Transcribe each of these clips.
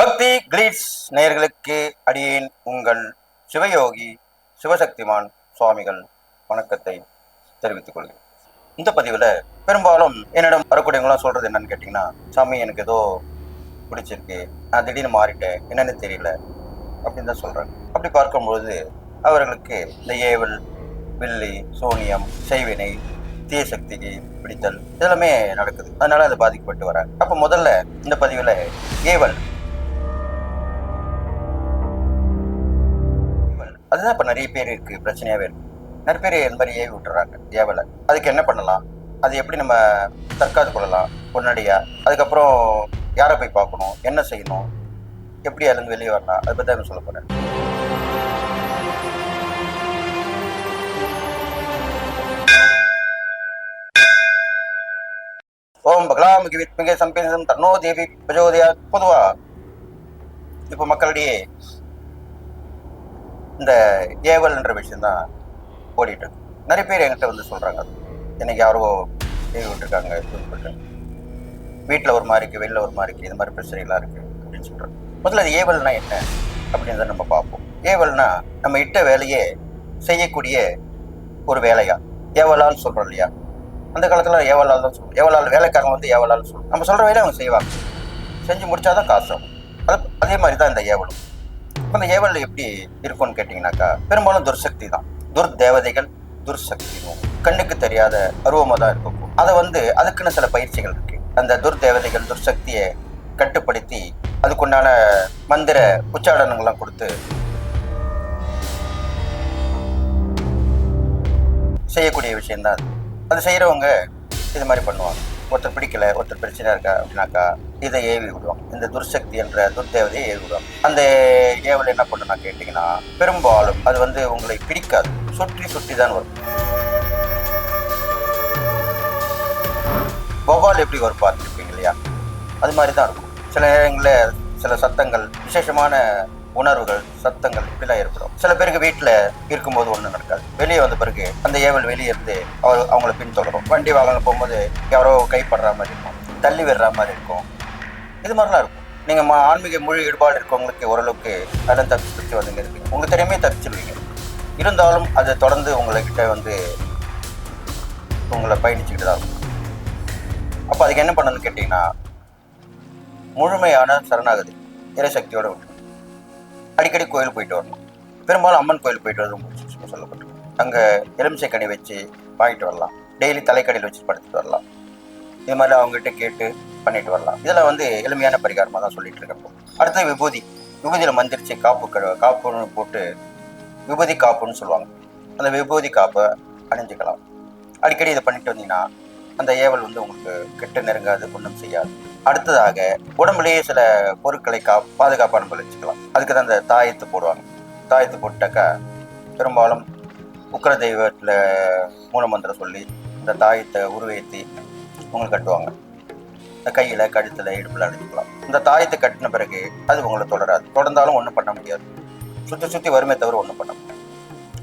பக்தி கிளீட்ஸ் நேயர்களுக்கு அடியேன் உங்கள் சிவயோகி சிவசக்திமான் சுவாமிகள் வணக்கத்தை தெரிவித்துக் கொள்கிறேன். இந்த பதிவில் பெரும்பாலும் என்னிடம் வரக்கூடியவங்களாம் சொல்கிறது என்னன்னு கேட்டிங்கன்னா சாமி எனக்கு ஏதோ பிடிச்சிருக்கு. நான் திடீர்னு மாறிட்டேன். என்னன்னு தெரியல. அப்படின்னு தான் சொல்கிறாங்க அப்படி பார்க்கும்பொழுது அவர்களுக்கு இந்த ஏவல் வில்லி சோனியம் செய்வினை தீய சக்திக்கு பிடித்தல் இதெல்லாமே நடக்குது. அதனால அது பாதிக்கப்பட்டு வராங்க. அப்போ முதல்ல இந்த பதிவில் ஏவல் அதுதான் இப்போ நிறைய பேர் இருக்கு பிரச்சனையாகவே இருக்கு. நிறைய பேர் இந்த மாதிரி ஏவி விட்டுறாங்க ஏவலை. அதுக்கு என்ன பண்ணலாம்? அது எப்படி நம்ம தற்காத்து கொள்ளலாம் உடனடியா? அதுக்கப்புறம் யாரை போய் பார்க்கணும்? என்ன செய்யணும்? எப்படி அதுலேருந்து வெளியே வரலாம்? அதை பற்றி தான் சொல்ல போகிறேன் ஓம் பகலாமுகி வித்மிகை சம்பேசம் தன்னோ தேவி பிரஜோதயா பொதுவா இப்போ மக்களிடையே இந்த ஏவல்ன்ற விஷயம் தான் ஓடிட்டு இருக்கு. நிறைய பேர் என்கிட்ட வந்து சொல்றாங்க. அது. எனக்கு யாரோ ஏவி விட்டுருக்காங்க சொல்லிட்டு. வீட்டில் ஒரு மாதிரி இருக்கு வெளில ஒரு மாதிரி இருக்கு இது மாதிரி பிரச்சனைகளாக இருக்கு அப்படின்னு சொல்றாங்க. முதல்ல அது ஏவல்னா என்ன அப்படின்னு தான் நம்ம பார்ப்போம். ஏவல்னா நம்ம இட்ட வேலையே செய்யக்கூடிய ஒரு வேலையா? ஏவலால் சொல்றோம் இல்லையா? அந்த காலத்தில் ஏவலால் தான் சொல்லுவோம் ஏவலால் வேலைக்காரங்க வந்து ஏவலால் சொல்லுவோம் நம்ம சொல்கிற வேலையை அவங்க செய்வாங்க. செஞ்சு முடித்தாதான் காசு ஆகும். அது அதே மாதிரி தான் இந்த ஏவலும். இப்போ இந்த ஏவல் எப்படி இருக்கும்னு கேட்டிங்கனாக்கா பெரும்பாலும் துர்சக்தி தான் துர் தேவதைகள் துர்சக்தி கண்ணுக்கு தெரியாத அருவமாக தான் இருக்கும் அதை வந்து அதுக்குன்னு சில பயிற்சிகள் இருக்கு. அந்த துர் தேவதைகள் துர்சக்தியை கட்டுப்படுத்தி அதுக்குண்டான மந்திர உச்சாடனங்கள்லாம் கொடுத்து செய்யக்கூடிய விஷயம்தான் அது. அது செய்கிறவங்க இது மாதிரி பண்ணுவாங்க. ஒருத்தர் பிடிக்கல ஒருத்தர் பிரச்சனை இருக்கா அப்படின்னாக்கா இதை ஏவி விடுவோம் இந்த துர்சக்தி என்ற துர்தேவதையை ஏவி விடுவோம் அந்த ஏவல் என்ன பண்ணுனா கேட்டிங்கன்னா பெரும்பாலும் அது வந்து உங்களை பிடிக்காது. சுற்றி சுற்றி தான் வரும். வௌவால் எப்படி வரும் பார்த்துருப்பீங்க இல்லையா? அது மாதிரி தான் இருக்கும். சில நேரங்களில் சில சத்தங்கள் விசேஷமான உணர்வுகள் சத்தங்கள் இப்படிலாம் ஏற்படும். சில பேருக்கு வீட்டில் இருக்கும்போது ஒன்றும் நடக்காது. வெளியே வந்த பிறகு அந்த ஏவல் வெளியே இருந்து அவர் அவங்கள பின்தொடரும். வண்டி வாகனம் போகும்போது யாரோ கைப்படுற மாதிரி இருக்கும். தள்ளி விடுற மாதிரி இருக்கும். இது மாதிரிலாம் இருக்கும். நீங்கள் மா ஆன்மீக முழு ஈடுபாடு இருக்கவங்களுக்கு ஓரளவுக்கு அதெல்லாம் தப்பிச்சு தப்பிச்சு வந்துங்க இருப்பீங்க உங்கள் திறமையே தப்பிச்சிருவீங்க. இருந்தாலும் அதை தொடர்ந்து உங்கள்கிட்ட வந்து உங்களை பயணிச்சுக்கிட்டு தான் இருக்கும். அப்போ அதுக்கு என்ன பண்ணணும்னு கேட்டிங்கன்னா முழுமையான சரணாகதி இறைசக்தியோடு அடிக்கடி கோயில் போயிட்டு வரணும். பெரும்பாலும் அம்மன் கோயில் போயிட்டு வரது சொல்லப்பட்டு அங்கே எலுமிச்சை கனி வச்சு வாங்கிட்டு வரலாம். டெய்லி தலைக்கடையில் வச்சு படுத்துட்டு வரலாம். இது மாதிரி அவங்ககிட்ட கேட்டு பண்ணிட்டு வரலாம். இதெல்லாம் வந்து எளிமையான பரிகாரமாக தான் சொல்லிட்டு இருக்கப்போ அடுத்தது விபூதி. விபூதியில் மந்திரிச்சு காப்பு கடு காப்புன்னு போட்டு விபூதி காப்புன்னு சொல்லுவாங்க. அந்த விபூதி காப்பை அணிஞ்சுக்கலாம். அடிக்கடி இதை பண்ணிட்டு வந்தீங்கன்னா அந்த ஏவல் வந்து உங்களுக்கு கெட்டு நெருங்காது ஒன்றும் செய்யாது. அடுத்ததாக உடம்புலேயே சில பொருட்களை கா பாதுகாப்பாக நம்ம வச்சுக்கலாம். அதுக்கு தான் அந்த தாயத்து போடுவாங்க. தாயத்து போட்டாக்கா பெரும்பாலும் உக்கர தெய்வத்தில் மூலமந்திரம் சொல்லி இந்த தாயத்தை உருவேற்றி உங்களுக்கு கட்டுவாங்க. இந்த கையில் கழுத்தில் இடுப்பில் அடிச்சுக்கலாம் இந்த தாயத்தை கட்டின பிறகு அது உங்களை தொடராது. தொடர்ந்தாலும் ஒன்றும் பண்ண முடியாது. சுற்றி சுற்றி வருமே தவிர ஒன்றும் பண்ண முடியாது.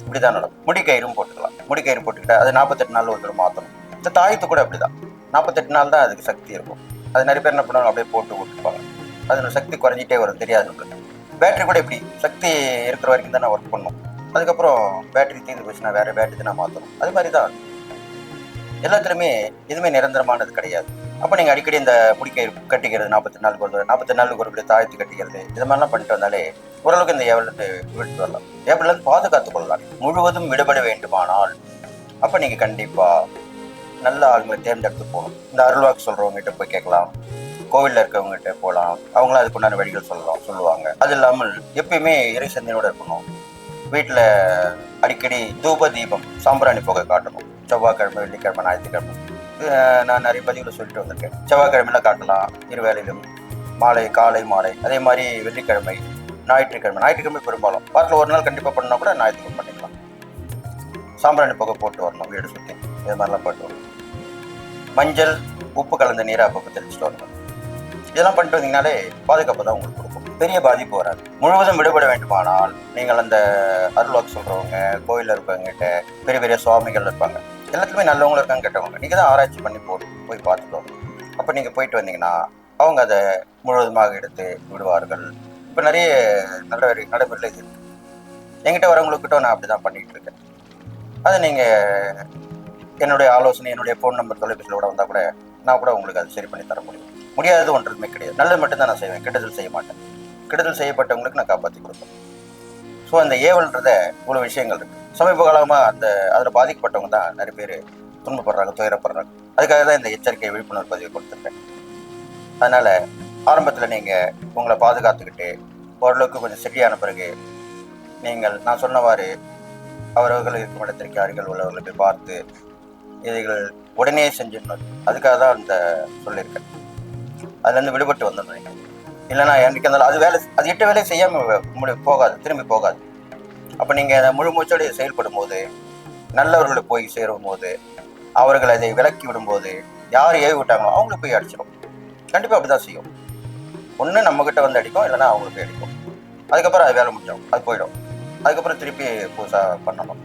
இப்படி தான் நடக்கும் முடிக்கயிறும் போட்டுக்கலாம். முடிக்கயிறு போட்டுக்கிட்டால் அது நாற்பத்தெட்டு நாள் ஒருத்தர் மாற்றணும் இந்த தாயத்து கூட அப்படிதான். நாற்பத்தெட்டு நாள் தான் அதுக்கு சக்தி இருக்கும். அது நிறைய பேர் என்ன பண்ணுவாங்க அப்படியே போட்டு விட்டுப்பாங்க அது சக்தி குறைஞ்சிட்டே வரும் தெரியாது நம்மளுக்கு பேட்டரி கூட எப்படி? சக்தி இருக்கிற வரைக்கும் தான் ஒர்க் பண்ணும். அதுக்கப்புறம் பேட்டரி தீர்ந்து போச்சுன்னா வேற பேட்டரி தான் மாற்றணும் அது மாதிரி தான் எல்லாத்துலேயுமே எதுவுமே நிரந்தரமானது கிடையாது. அப்போ நீங்கள் அடிக்கடி இந்த முடிக்கை கட்டிக்கிறது நாற்பத்தி நாளுக்கு ஒரு நாற்பத்தி நாளுக்கு ஒரு தடவை தாயத்து கட்டிக்கிறது இது மாதிரிலாம் பண்ணிட்டு வந்தாலே ஓரளவுக்கு இந்த ஏவலிருந்து விட்டு வரலாம். ஏவலிருந்து பாதுகாத்துக் கொள்ளலாம். முழுவதும் விடுபட வேண்டுமானால் அப்போ நீங்கள் கண்டிப்பாக நல்ல ஆளுங்களை தேர்ந்தெடுத்து போகணும். இந்த அருள்வாக்கு சொல்கிறவங்ககிட்ட போய் கேட்கலாம். கோவிலில் இருக்கவங்ககிட்ட போகலாம். அவங்களும் அதுக்குண்டான வழிகள் சொல்லலாம் சொல்லுவாங்க. அது இல்லாமல் எப்பயுமே இறை சிந்தனையோட இருக்கணும். வீட்டில் அடிக்கடி தூப தீபம் சாம்பிராணி புகை காட்டணும். செவ்வாய்க்கிழமை வெள்ளிக்கிழமை ஞாயிற்றுக்கிழமை. நான் நிறைய பதிவில் சொல்லிட்டு வந்திருக்கேன். செவ்வாய்க்கிழமையில காட்டலாம் இருவேளையிலும். மாலை காலை மாலை. அதே மாதிரி வெள்ளிக்கிழமை ஞாயிற்றுக்கிழமை. ஞாயிற்றுக்கிழமை பெரும்பாலும் வாரத்தில் ஒரு நாள் கண்டிப்பாக பண்ணால் கூட ஞாயிற்றுக்கிழமை பண்ணிக்கலாம். சாம்பிராணி புகை போட்டு வரணும் வீடு சுற்றி இது மாதிரிலாம் போட்டு வரணும். மஞ்சள் உப்பு கலந்த நீரை அப்பப்போ தெளிச்சுட்டு வரணும் இதெல்லாம் பண்ணிட்டு வந்தீங்கனாலே பாதுகாப்பு தான் உங்களுக்கு கொடுக்கும். பெரிய பாதிப்பு வராது. முழுவதும் விடுபட வேண்டுமானால் நீங்கள் அந்த அருள்வாக்கு சொல்கிறவங்க கோயிலில் இருக்கவங்ககிட்ட பெரிய பெரிய சுவாமிகள் இருப்பாங்க. எல்லாத்துக்குமே நல்லவங்களும் இருக்காங்க கெட்டவங்க நீங்கள் தான் ஆராய்ச்சி பண்ணி போட்டு போய் பார்த்துட்டு அப்போ நீங்கள் போயிட்டு வந்தீங்கன்னா அவங்க அதை முழுவதுமாக எடுத்து விடுவார்கள். இப்போ நிறைய நல்ல நடைமுறையில் இது இருக்கு. என்கிட்ட வரவங்களுக்கிட்ட நான் அப்படி தான் பண்ணிகிட்டு இருக்கேன். அதை நீங்கள் என்னுடைய ஆலோசனை என்னுடைய ஃபோன் நம்பர் தொலைபேசியில் கூட வந்தால் கூட நான் கூட உங்களுக்கு அது சரி பண்ணி தர முடியும். முடியாதது ஒன்றுமே கிடையாது. நல்லது மட்டும்தான் நான் செய்வேன். கெடுதல் செய்ய மாட்டேன். கெடுதல் செய்யப்பட்டவங்களுக்கு நான் காப்பாற்றி கொடுப்பேன். ஸோ அந்த ஏவல்ன்றத இவ்வளோ விஷயங்கள் இருக்குது சமீப காலமாக அந்த அதில் பாதிக்கப்பட்டவங்க தான் நிறைய பேர் துன்பப்படுறாங்க துயரப்படுறாங்க. அதுக்காக தான் இந்த எச்சரிக்கை விழிப்புணர்வு பதிவு கொடுத்துருக்கேன். அதனால் ஆரம்பத்தில் நீங்கள் உங்களை பாதுகாத்துக்கிட்டு ஓரளவுக்கு கொஞ்சம் சரியான பிறகு நீங்கள் நான் சொன்னவாறு அவரவர்கள் இருக்கும் இடத்திற்கு அருகில் உள்ளவர்களை போய் பார்த்து இதைகள் உடனே செஞ்சிடணும். அதுக்காக தான் அந்த சொல்லியிருக்கேன். அதுலேருந்து விடுபட்டு வந்துடணும் இல்லைன்னா எனக்கு இருந்தாலும் அது வேலை அது எட்டு வேலையை செய்யாமல் முடி போகாது திரும்பி போகாது. அப்போ நீங்கள் அதை முழு மூச்சோடு செயல்படும் போது நல்லவர்களை போய் சேரும் போது அவர்கள் அதை விலக்கி விடும்போது யார் ஏவி விட்டாங்களோ அவங்களுக்கு போய் அடிச்சிடும் கண்டிப்பாக அப்படி தான் செய்யும். ஒன்று நம்மக்கிட்ட வந்து அடிக்கும் இல்லைன்னா அவங்களுக்கு போய் அடிக்கும். அதுக்கப்புறம் அது வேலை முடிஞ்சிடும் அது போயிடும். அதுக்கப்புறம் திருப்பி புதுசாக பண்ணணும்.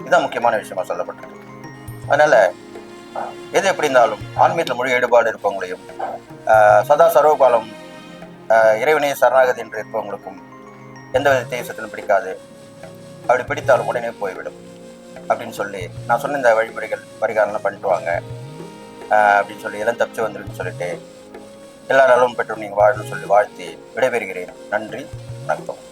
இதுதான் முக்கியமான விஷயமா சொல்லப்பட்டிருக்கு. அதனால் எது எப்படி இருந்தாலும் ஆன்மீகத்தில் முழு ஈடுபாடு இருப்பவங்களையும் சதா சர்வகாலம் ஆஹ் இறைவனே சரணாகதி என்று இருப்பவங்களுக்கும் எந்த வித தேசத்திலும் பிடிக்காது. அப்படி பிடித்தாலும் உடனே போய்விடும் அப்படின்னு சொல்லி நான் சொன்ன இந்த வழிமுறைகள் பரிகாரம்லாம் பண்ணிட்டு வாங்க அப்படின்னு சொல்லி எல்லாம் தப்பிச்சு வந்துருன்னு சொல்லிட்டு எல்லா நலவும் பெற்றும் நீங்கள் வாழணும்னு சொல்லி வாழ்த்தி விடைபெறுகிறேன். நன்றி வணக்கம்.